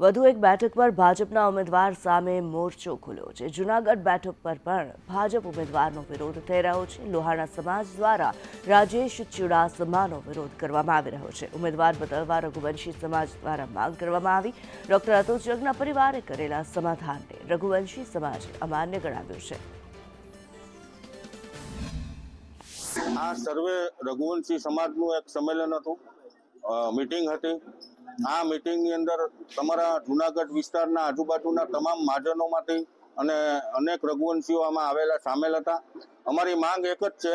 વધુ એક બેઠક પર ભાજપના ઉમેદવાર સામે મોરચો ખુલ્યો છે. જુનાગઢ બેઠક પર પણ ભાજપ ઉમેદવારનો વિરોધ થઈ રહ્યો છે. લોહાણા સમાજ દ્વારા રાજેશ ચુડાસમાનો વિરોધ કરવામાં આવી રહ્યો છે. ઉમેદવાર બદલવા રઘુવંશી સમાજ દ્વારા માંગ કરવામાં આવી. ડોક્ટર અતુલ જગના પરિવારે કરેલા સમાધાનને રઘુવંશી સમાજે અમાન્ય ગણાવ્યું છે. આ સર્વે રઘુવંશી સમાજનું એક સંમેલન હતું. મીટિંગ હતી. આ મિટિંગની અંદર તમારા જુનાગઢ વિસ્તારના આજુબાજુના તમામ મહાજનોમાંથી અને અનેક રઘુવંશીઓ આમાં આવેલા સામેલ હતા. અમારી માંગ એક જ છે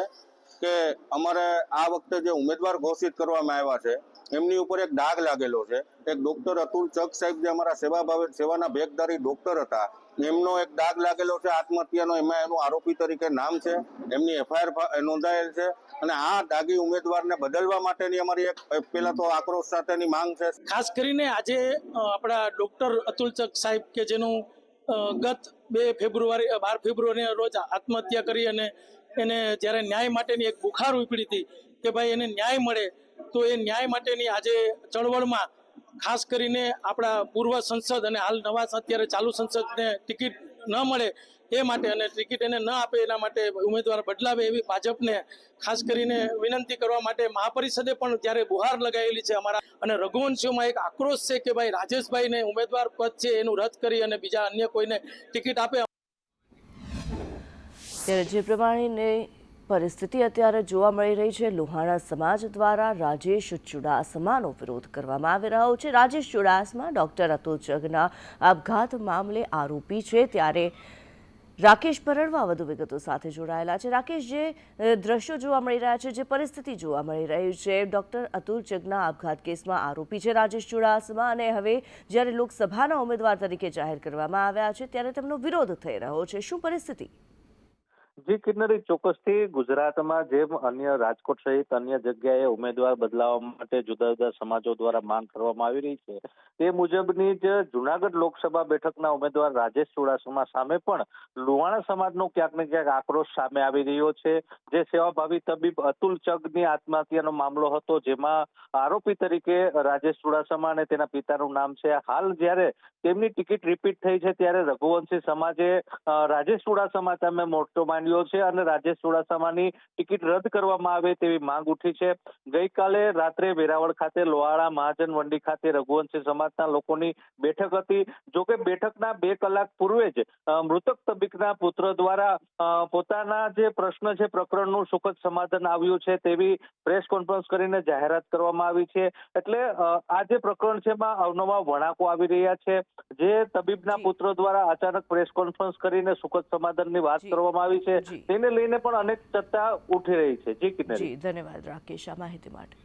કે અમારે આ વખતે જે ઉમેદવાર ઘોષિત કરવામાં આવ્યા છે, એમની ઉપર એક ડાઘ લાગેલો છે. એક ડોક્ટર અતુલ ચક સાહેબ જે અમારા સેવા ભાવે સેવાના ભેગદારી ડોક્ટર હતા એમનો એક દાગ લાગેલો છે આત્મહત્યાનો, એમાં એનું આરોપી તરીકે નામ છે, એમની એફઆઈઆર નોંધાયેલ છે અને આ દાગી ઉમેદવારને બદલવા માટેની અમારી એક પેલા તો આક્રોશ સાથેની માંગ છે. ખાસ કરીને આજે આપણા ડૉક્ટર અતુલ ચક સાહેબ કે જેનું ગત બે ફેબ્રુઆરી બાર ફેબ્રુઆરીના રોજ આત્મહત્યા કરી અને એને જ્યારે ન્યાય માટેની એક બુખાર ઉપડી હતી કે ભાઈ એને ન્યાય મળે, તો એ ન્યાય માટેની આજે ચળવળમાં ખાસ કરીને આપણા પૂર્વ સંસદ અને હાલ નવા અત્યારે ચાલુ સંસદને ટિકિટ ન મળે એ માટે અને ટિકિટ એને ન આપે એના માટે ઉમેદવાર બદલાવે એવી ભાજપને ખાસ કરીને વિનંતી કરવા માટે મહાપરિષદે પણ ત્યારે બુહાર લગાવેલી છે અમારા. અને રઘુવંશીઓમાં એક આક્રોશ છે કે ભાઈ રાજેશભાઈને ઉમેદવાર પદ છે એનું રદ કરી અને બીજા અન્ય કોઈને ટિકિટ આપે. ત્યારે જે પ્રમાણેની પરિસ્થિતિ અત્યારે જોવા મળી રહી છે. લોહાણા સમાજ દ્વારા રાજેશ ચુડાસમાનો વિરોધ કરવામાં આવી રહ્યો છે. રાજેશ ચુડાસમા ડોક્ટર અતુલ જગના આપઘાત મામલે આરોપી છે. ત્યારે રાકેશ પરડવા વધુ વિગતો સાથે જોડાયેલા છે. રાકેશ, જે દ્રશ્યો જોવા મળી રહ્યા છે, જે પરિસ્થિતિ જોવા મળી રહી છે, ડોક્ટર અતુલ ચગના આપઘાત કેસમાં આરોપી છે રાજેશ ચુડાસમા અને હવે જ્યારે લોકસભાના ઉમેદવાર તરીકે જાહેર કરવામાં આવ્યા છે, ત્યારે તેમનો વિરોધ થઈ રહ્યો છે. શું પરિસ્થિતિ? જી કિન્નરી, ચોક્કસથી ગુજરાતમાં જેમ અન્ય રાજકોટ સહિત અન્ય જગ્યાએ ઉમેદવાર બદલાવવા માટે જુદા જુદા સમાજો દ્વારા માંગ કરવામાં આવી રહી છે. તે મુજબની જ જુનાગઢ લોકસભા બેઠકના ઉમેદવાર રાજેશ ચુડાસમા સામે પણ લુહાણા સમાજનો ક્યાંક ને ક્યાંક આક્રોશ સામે આવી રહ્યો છે. જે સેવાભાવી તબીબ અતુલ ચગની આત્મહત્યાનો મામલો હતો, જેમાં આરોપી તરીકે રાજેશ ચુડાસમા અને તેના પિતાનું નામ છે. હાલ જ્યારે તેમની ટિકિટ રિપીટ થઈ છે, ત્યારે રઘુવંશી સમાજે રાજેશ ચુડાસમા સામે મોરચો માંડ્યો છે અને રાજેશ ચુડાસમાની ટિકિટ રદ કરવામાં આવે તેવી માંગ ઉઠી છે. ગઈકાલે રાત્રે વેરાવળ ખાતે લોહાણા મહાજન મંડી ખાતે રઘુવંશી સમાજના લોકોની બેઠક હતી. જો કે બેઠકના બે કલાક પૂર્વે જ મૃતક તબીકના પુત્ર દ્વારા પોતાના જે પ્રશ્ન છે પ્રકરણનું સુખદ સમાધાન આવ્યું છે તેવી પ્રેસ કોન્ફરન્સ કરીને જાહેરાત કરવામાં આવી છે. એટલે આ જે પ્રકરણ છે એમાં અવનવા વણાકો આવી રહ્યા છે. જે તબીબના. પુત્ર દ્વારા અચાનક પ્રેસ કોન્ફરન્સ કરીને સુખદ સમાધાનની વાત કરવામાં આવી છે. તેને લઈને પણ અનેક ચર્ચા ઉઠી રહી છે. જી કિન્નરી જી ધન્યવાદ રાકેશ આ માહિતી માટે.